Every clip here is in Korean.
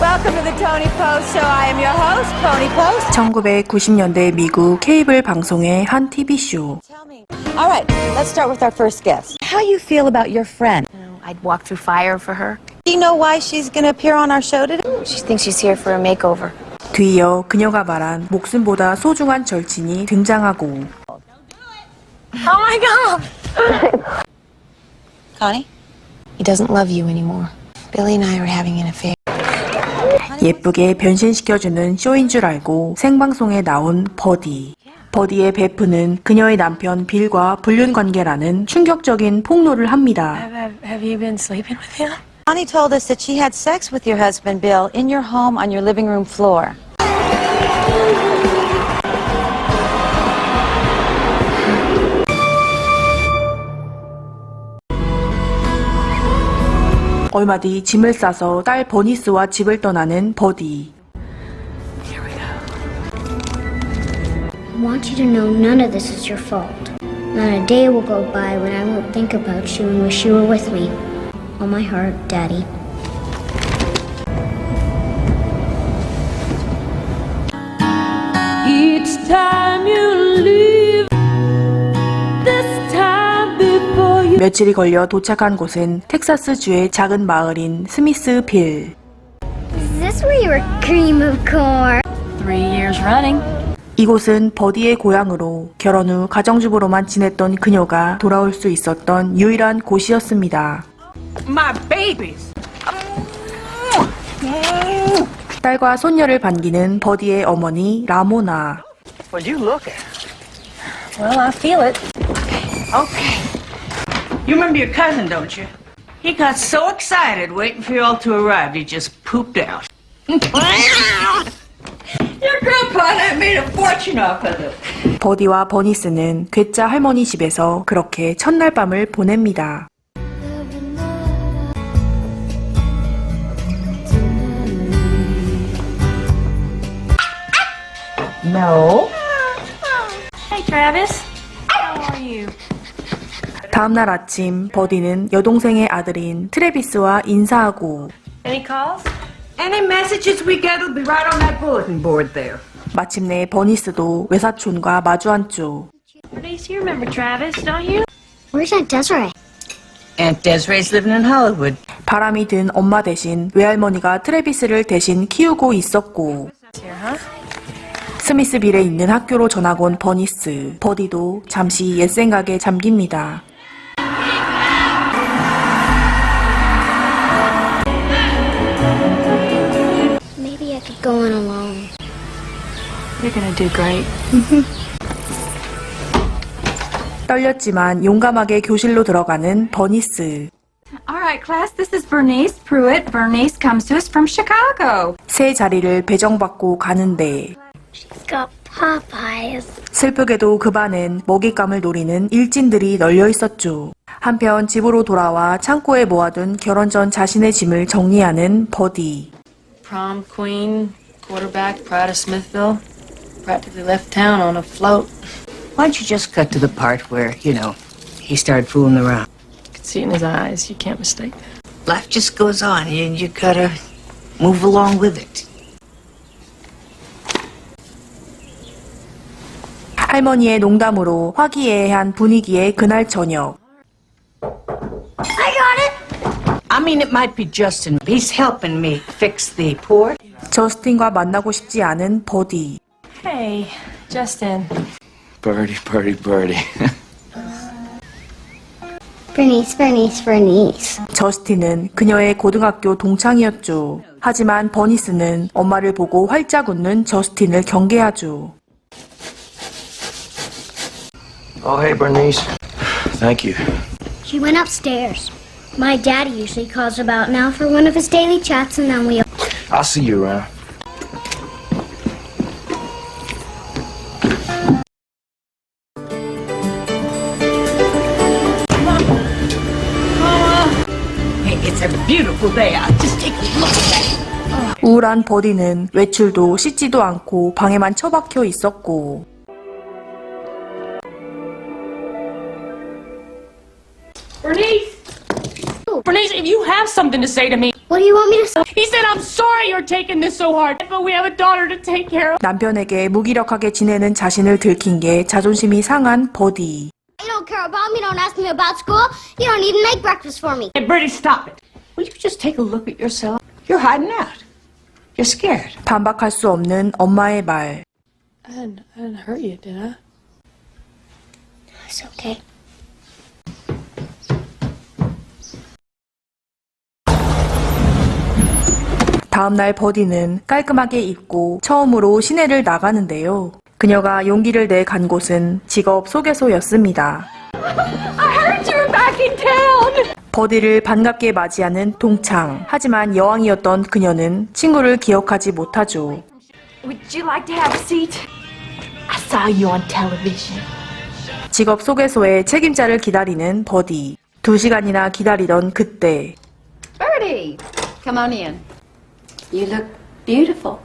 Welcome to the Tony Post Show. I am your host, Tony Post. 1990년대 미국 케이블 방송의 한 TV쇼. Tell me. All right, let's start with our first guest. How you feel about your friend? I'd walk through fire for her. Do you know why she's going to appear on our show today? She thinks she's here for a makeover. 뒤이어 그녀가 말한 목숨보다 소중한 절친이 등장하고 Oh my god! Connie? He doesn't love you anymore. Billy and I are having an affair. 예쁘게 변신시켜주는 쇼인 줄 알고 생방송에 나온 버디. 버디의 베프는 그녀의 남편 빌과 불륜 관계라는 충격적인 폭로를 합니다. Have, have you been sleeping with him? Connie told us that she had sex with your husband, Bill, in your home on your living room floor. 얼마 뒤 짐을 싸서 딸 버니스와 집을 떠나는 버디. I want you to know none of this is your fault. Not a day will go by when I won't think about you and wish you were with me. All my heart, Daddy. Each time 며칠이 걸려 도착한 곳은 텍사스주의 작은 마을인 스미스빌. Is this where you were cream of corn? Three years running. 이곳은 버디의 고향으로 결혼 후 가정주부로만 지냈던 그녀가 돌아올 수 있었던 유일한 곳이었습니다. My babies. 딸과 손녀를 반기는 버디의 어머니 라모나. Well, you look her. Well, I feel it. Okay. You remember your cousin, don't you? He got so excited waiting for you all to arrive, he just pooped out. your grandpa and I made a fortune off of it. 버디와 버니스는 괴짜 할머니 집에서 그렇게 첫날 밤을 보냅니다. Hey, Travis. 다음날 아침 버디는 여동생의 아들인 트레비스와 인사하고 Any calls? Any messages we get will be right on that bulletin board there. 마침내 버니스도 외사촌과 마주 앉죠. Bernice, you remember Travis, don't you? Where's Aunt Desiree? Aunt Desiree's living in Hollywood. 바람이 든 엄마 대신 외할머니가 트레비스를 대신 키우고 있었고? 스미스빌에 있는 학교로 전학 온 버니스 버디도 잠시 옛 생각에 잠깁니다. You're gonna do great. 떨렸지만 용감하게 교실로 들어가는 버니스 All right, class, this is Bernice Pruitt. Bernice comes to us from Chicago. 새 자리를 배정받고 가는데 She's got Popeyes. 슬프게도 그 반엔 먹잇감을 노리는 일진들이 널려 있었죠. 한편 집으로 돌아와 창고에 모아둔 결혼 전 자신의 짐을 정리하는 버디. Prom queen, quarterback, pride of Smithville. Practically left town on a float. Why don't you just cut to the part where, you know, he started fooling around? Could see it in his eyes. You can't mistake that. Life just goes on, and you gotta move along with it. 할머니의 농담으로 화기애애한 분위기의 그날 저녁. I mean, it might be Justin. He's helping me fix the port. 저스틴과 만나고 싶지 않은 버디. Hey, Justin. Birdie, birdie, birdie. Bernice, Bernice, Bernice. 저스틴은 그녀의 고등학교 동창이었죠. 하지만 버니스는 엄마를 보고 활짝 웃는 저스틴을 경계하죠. oh, hey, Bernice. Thank you. She went upstairs. My daddy usually calls about now for one of his daily chats, and then we. I'll see you around. 우울한 버디는 외출도 씻지도 않고 방에만 처박혀 있었고 Bernice! Oh? Bernice, if you have something to say to me, What do you want me to say? he said, I'm sorry you're taking this so hard, but we have a daughter to take care of. 남편에게 무기력하게 지내는 자신을 들킨 게 자존심이 상한 버디. You don't care about me, don't ask me about school. You don't even make breakfast for me. Hey, Bertie, stop it. Will you just take a look at yourself? You're hiding out. You're scared. 반박할 수 없는 엄마의 말. I didn't, I didn't hurt you, did I? It's okay. 다음 날 버디는 깔끔하게 입고 처음으로 시내를 나가는데요. 그녀가 용기를 내 간 곳은 직업 소개소였습니다. 버디를 반갑게 맞이하는 동창. 하지만 여왕이었던 그녀는 친구를 기억하지 못하죠. Would you like to have a seat? I saw you on television. 직업 소개소의 책임자를 기다리는 버디. 두 시간이나 기다리던 그때 Bertie, come on in. You look beautiful.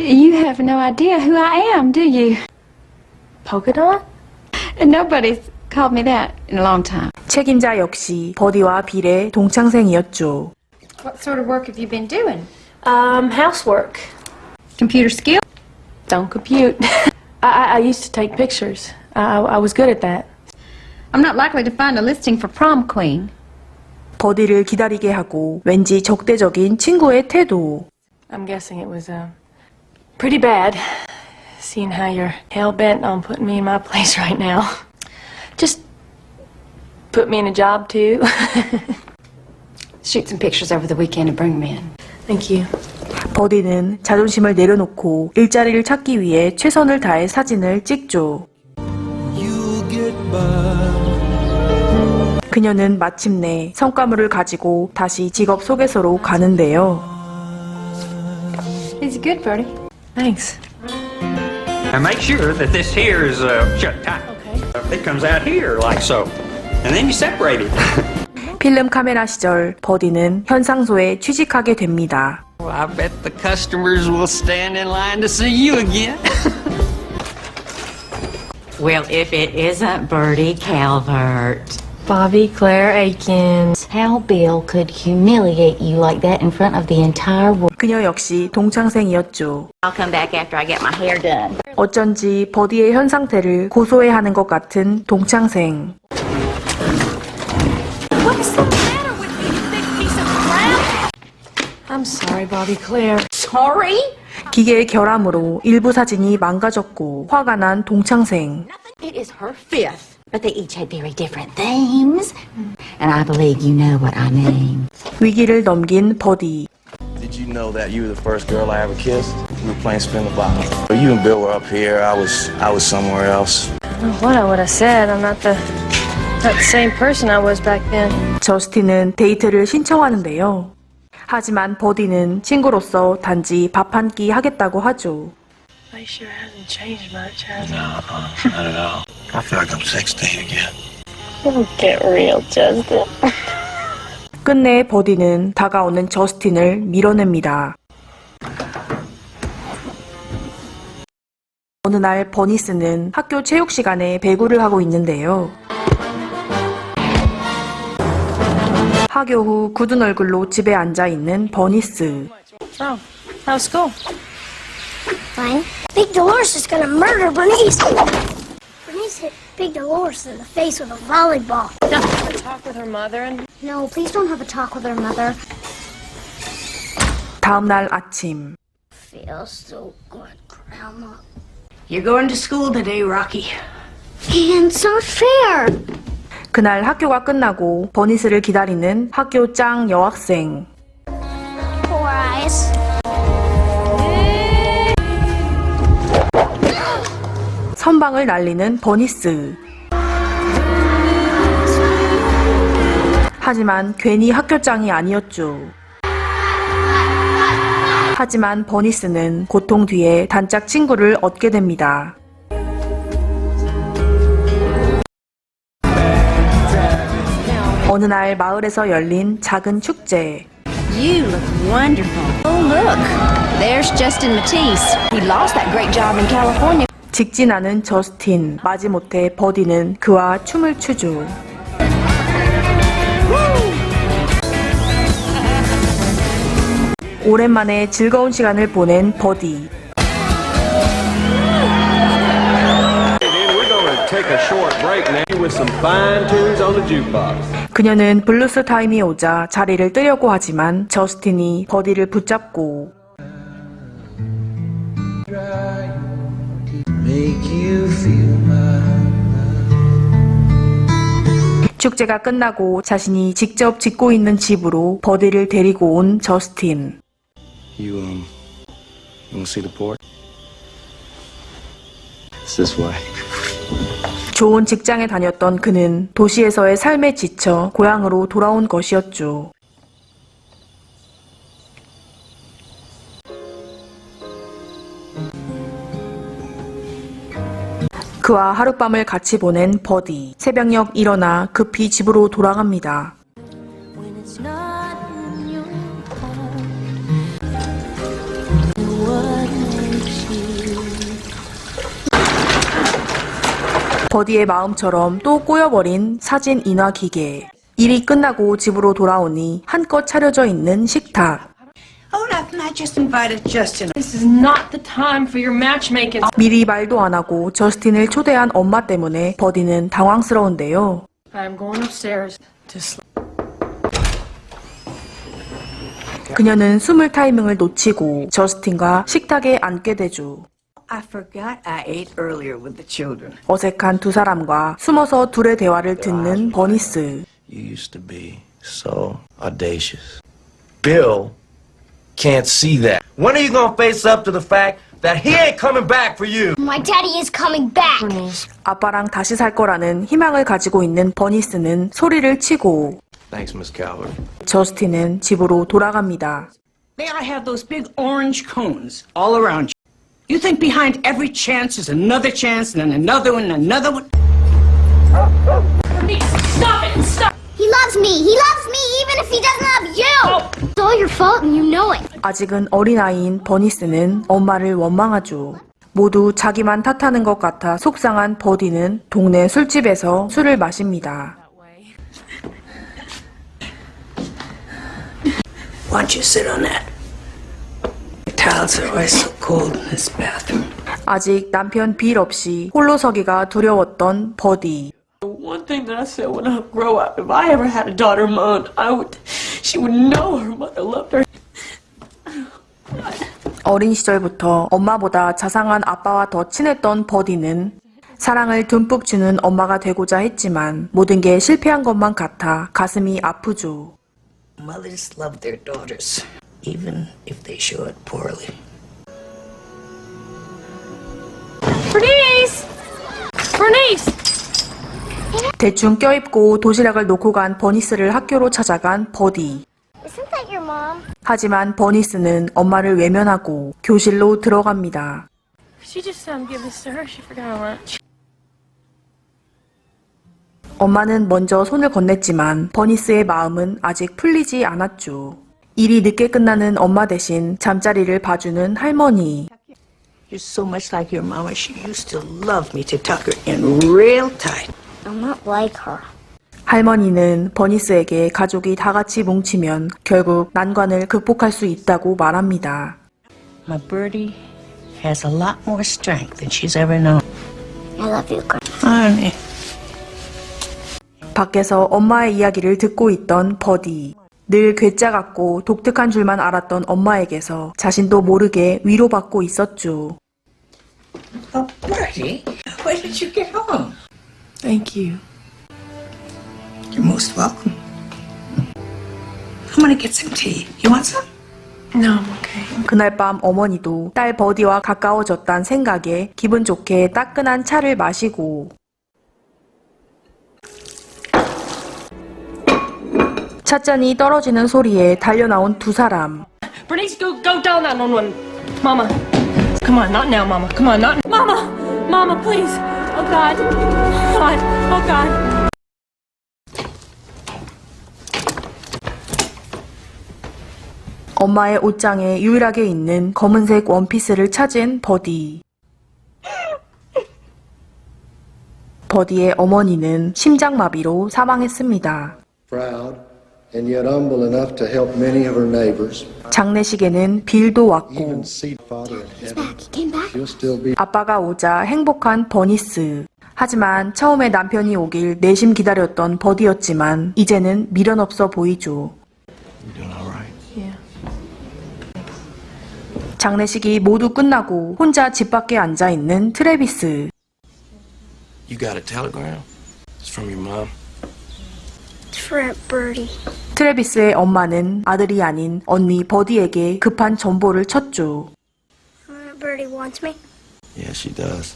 You have no idea who I am, do you? Polka dot? Nobody's called me that in a long time. 책임자 역시 버디와 빌의 동창생이었죠. What sort of work have you been doing? Um, housework. Computer skill? Don't compute. I, I, I used to take pictures. I, I was good at that. I'm not likely to find a listing for prom queen. 버디를 기다리게 하고 왠지 적대적인 친구의 태도. I'm guessing it was um, pretty bad, seeing how you're hell bent on putting me in my place right now. Put me in a job too. Shoot some pictures over the weekend and bring them in. Thank you. 버디는 자존심을 내려놓고 일자리를 찾기 위해 최선을 다해 사진을 찍죠. 그녀는 마침내 성과물을 가지고 다시 직업 소개서로 가는데요. It's good, Bertie. Thanks. Now make sure that this here is uh, shut tight. Okay. It comes out here like so. And then you separate it. 필름 카메라 시절 버디는 현상소에 취직하게 됩니다. Well, I bet the customers will stand in line to see you again. Well, if it isn't Bertie Calvert. Bobby Claire Aikens. How Bill could humiliate you like that in front of the entire world. 그녀 역시 동창생이었죠. I'll come back after I get my hair done. 어쩐지 버디의 현 상태를 고소해하는 것 같은 동창생. I'm sorry, Bobby Claire. Sorry? 기계의 결함으로 일부 사진이 망가졌고 화가 난 동창생. It is her fifth. But they each had very different themes. And I believe you know what I mean. 위기를 넘긴 버디. Did you know that you were the first girl I ever kissed? We were playing spin the bottle. You and Bill were up here. I was I was somewhere else. What I would have said, I'm not the not the same person I was back then. 저스틴은 데이트를 신청하는데요. 하지만 버디는 친구로서 단지 밥 한 끼 하겠다고 하죠. I sure hasn't changed much, has it? Not at all. I feel like I'm 16 again. Get real, Justin. 끝내 버디는 다가오는 저스틴을 밀어냅니다. 어느 날 버니스는 학교 체육 시간에 배구를 하고 있는데요. 학교 후 굳은 얼굴로 집에 앉아 있는 버니스. Oh, how's school? Fine. Big Dolores is gonna murder Bernice. Bernice hit Big Dolores in the face with a volleyball. Talk with her mother and No, please don't have a talk with her mother. 다음 날 아침. Feels so good, Grandma. You're going to school today, Rocky. And so fair. 그날 학교가 끝나고 버니스를 기다리는 학교 짱 여학생. 선방을 날리는 버니스. 하지만 괜히 학교장이 아니었죠. 하지만 버니스는 고통 뒤에 단짝 친구를 얻게 됩니다. 어느 날 마을에서 열린 작은 축제에 You look wonderful. Oh, look. There's Justin Matisse. He lost that great job in California. 직진하는 저스틴, 마지못해 버디는 그와 춤을 추죠. 오랜만에 즐거운 시간을 보낸 버디. 그녀는 블루스 타임이 오자 자리를 뜨려고 하지만 저스틴이 버디를 붙잡고 축제가 끝나고 자신이 직접 짓고 있는 집으로 버디를 데리고 온 저스틴. You um, you 좋은 직장에 다녔던 그는 도시에서의 삶에 지쳐 고향으로 돌아온 것이었죠. 그와 하룻밤을 같이 보낸 버디. 새벽녘 일어나 급히 집으로 돌아갑니다. 버디의 마음처럼 또 꼬여버린 사진 인화 기계. 일이 끝나고 집으로 돌아오니 한껏 차려져 있는 식탁. Oh, nothing. I just invited Justin. This is not the time for your matchmaking. 미리 말도 안 하고 저스틴을 초대한 엄마 때문에 버디는 당황스러운데요. I'm going upstairs to sleep. 그녀는 숨을 타이밍을 놓치고 저스틴과 식탁에 앉게 되죠. I forgot I ate earlier with the children. 어색한 두 사람과 숨어서 둘의 대화를 듣는 버니스. You used to be so audacious. Bill can't see that. When are you gonna face up to the fact that he ain't coming back for you? My daddy is coming back. 아빠랑 다시 살 거라는 희망을 가지고 있는 버니스는 소리를 치고 Thanks, Miss Calvert. 저스틴은 집으로 돌아갑니다. They ought to have those big orange cones all around you. You think behind every chance is another chance and then another one and another one? Stop it! Stop! He loves me. He loves me even if he doesn't love you. It's all your fault and you know it. 아직은 어린아이인 버니스는 엄마를 원망하죠. 모두 자기만 탓하는 것 같아 속상한 버디는 동네 술집에서 술을 마십니다. Why don't you sit on that? The tiles are always so cold in this bathroom. 아직 남편 빌 없이 홀로 서기가 두려웠던 버디. One thing that I said when I grow up, if I ever had a daughter of my own, I would, she would know her mother loved her. 어린 시절부터 엄마보다 자상한 아빠와 더 친했던 버디는 사랑을 듬뿍 주는 엄마가 되고자 했지만 모든 게 실패한 것만 같아 가슴이 아프죠. Mothers love their daughters, even if they show it poorly. Bernice! Bernice! 대충 껴입고 도시락을 놓고 간 버니스를 학교로 찾아간 버디. Isn't that your mom? 하지만 버니스는 엄마를 외면하고 교실로 들어갑니다. She just um give this to her. She forgot her lunch. 엄마는 먼저 손을 건넸지만 버니스의 마음은 아직 풀리지 않았죠. 일이 늦게 끝나는 엄마 대신 잠자리를 봐주는 할머니. You're so much like your mama. She used to love me to tuck her in real tight. I'm not like her. 할머니는 버니스에게 가족이 다 같이 뭉치면 결국 난관을 극복할 수 있다고 말합니다. My birdie has a lot more strength than she's ever known. I love you, girl. Honey. 밖에서 엄마의 이야기를 듣고 있던 버디. 늘 괴짜 같고 독특한 줄만 알았던 엄마에게서 자신도 모르게 위로받고 있었죠. Oh, birdie, when did you get home? Thank you. You're most welcome. I'm gonna get some tea. You want some? No, I'm okay. 그날 밤 어머니도 딸 버디와 가까워졌단 생각에 기분 좋게 따끈한 차를 마시고 찻잔이 떨어지는 소리에 달려나온 두 사람. Bernice, go go down that one, one. Mama, come on, not now, Mama. Come on, not Mama, Mama, please. Oh God, God, oh God. 엄마의 옷장에 유일하게 있는 검은색 원피스를 찾은 버디. 버디의 어머니는 심장마비로 사망했습니다. Proud, and yet humble enough to help many of her neighbors. 장례식에는 빌도 왔고 Even see Father in He's heaven. back. He came back. She'll still be 아빠가 오자 행복한 버니스. 하지만 처음에 남편이 오길 내심 기다렸던 버디였지만 이제는 미련 없어 보이죠. You doing all right? 장례식이 모두 끝나고 혼자 집 밖에 앉아 있는 트레비스. You got a telegram? It's from your mom. It's for Aunt Birdie. 트레비스의 엄마는 아들이 아닌 언니 버디에게 급한 전보를 쳤죠. Aunt Birdie wants me. Yeah, she does.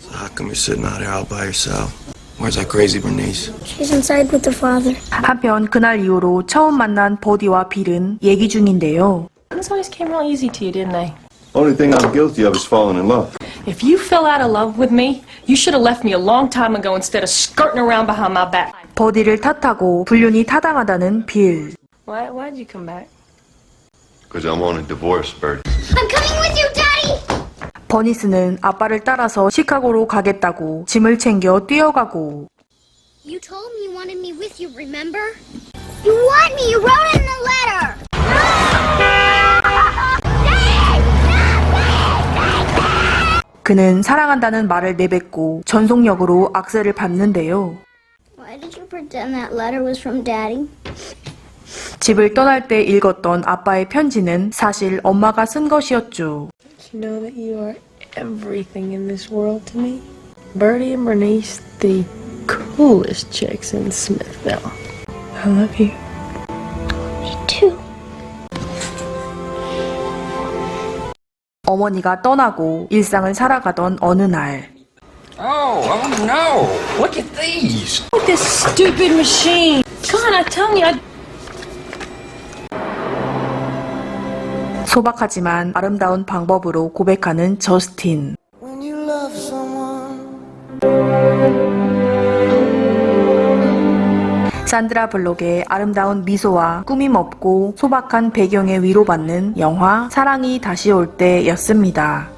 So how come you're sitting out here all by yourself? Where's that crazy Bernice? She's inside with her father. 한편 그날 이후로 처음 만난 버디와 빌은 얘기 중인데요. Things always came real easy to you, didn't they? Only thing I'm guilty of is falling in love. If you fell out of love with me, you should have left me a long time ago instead of skirting around behind my back. 버디를 탓하고 불륜이 타당하다는 빌. Why, why'd you come back? Because I want a divorce, Bert. I'm coming with you, Daddy! 버니스는 아빠를 따라서 시카고로 가겠다고 짐을 챙겨 뛰어가고 You told me you wanted me with you, remember? You want me! You wrote it in the letter! 그는 사랑한다는 말을 내뱉고 전속력으로 악셀을 밟는데요. 집을 떠날 때 읽었던 아빠의 편지는 사실 엄마가 쓴 것이었죠. You know that you are everything in this world to me. Bertie and Bernice, the coolest chicks in Smithville. I love you. Me too. 어머니가 떠나고 일상을 살아가던 어느 날 Oh, oh no! Look at these! This stupid machine! Come on, I'm telling you, I... 소박하지만 아름다운 방법으로 고백하는 저스틴. 산드라 블록의 아름다운 미소와 꾸밈 없고 소박한 배경에 위로받는 영화 사랑이 다시 올 때였습니다.